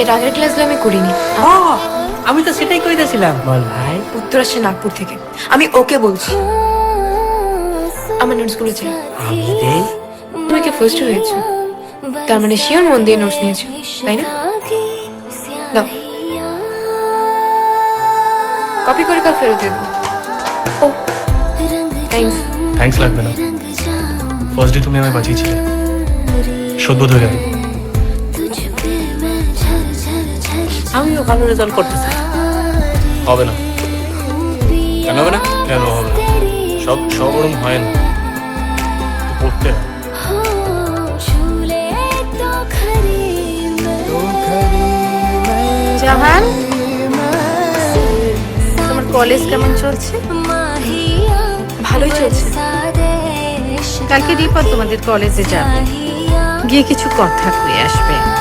এর আগের ক্লাসগুলো আমি করিনি। আমি তো সেটাই কইতেছিলাম। বল ভাই উত্তর আসছে নাগপুর থেকে। আমি ওকে বলছি। আমার নোটসগুলো চাই। আমি দেই। তুমি কি ফার্স্ট হয়েছো। তার মানে শিওর মন দিয়ে নোটস নিয়েছো তাই না? দাও। কপি করে কাল ফেরত দেবো। ও থ্যাংকস থ্যাঙ্কস লাগবে না। ফার্স্ট ডে তুমি আমায় বাঁচিয়েছিলে। সদ্য হয়ে গেল। ভালো রেজাল্ট করতে চাই। হবে না। কেন হবে না? কেন হবে না? সব সব ওরম হয় না। পড়তে। জাহান তোমার কলেজ কেমন চলছে? ভালোই চলছে। কালকে রিপা তোমাদের কলেজে যাবে। গিয়ে কিছু কথা কয়ে আসবে।